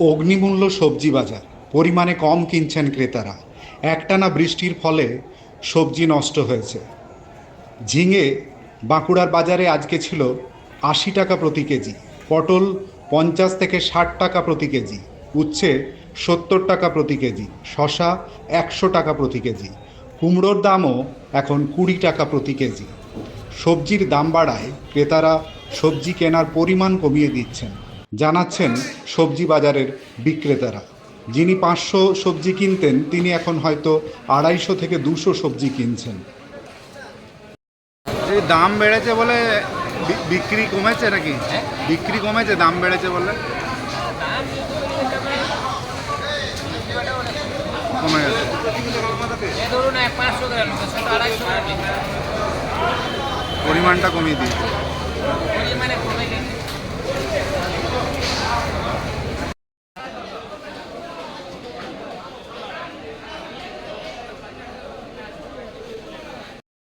অগ্নিমূল্য সবজি বাজার। পরিমাণে কম কিনছেন ক্রেতারা। একটানা বৃষ্টির ফলে সবজি নষ্ট হয়েছে। ঝিঙে বাঁকুড়ার বাজারে আজকে ছিল আশি টাকা প্রতি কেজি। পটল পঞ্চাশ থেকে ষাট টাকা প্রতি কেজি। উচ্ছে সত্তর টাকা প্রতি কেজি। শশা একশো টাকা প্রতি কেজি। কুমড়োর দামও এখন কুড়ি টাকা প্রতি কেজি। সবজির দাম বাড়ায় ক্রেতারা সবজি কেনার পরিমাণ কমিয়ে দিচ্ছেন। জানাচ্ছেন সবজি বাজারের বিক্রেতারা। যিনি পাঁচশো সবজি কিনতেন তিনি এখন হয়তো আড়াইশো থেকে দুশো সবজি কিনছেন। এই দাম বেড়েছে বলে বিক্রি কমেছে নাকি? বিক্রি কমেছে দাম বেড়েছে বলে? কমে গেছে। পরিমাণটা কমিয়ে দিয়েছে।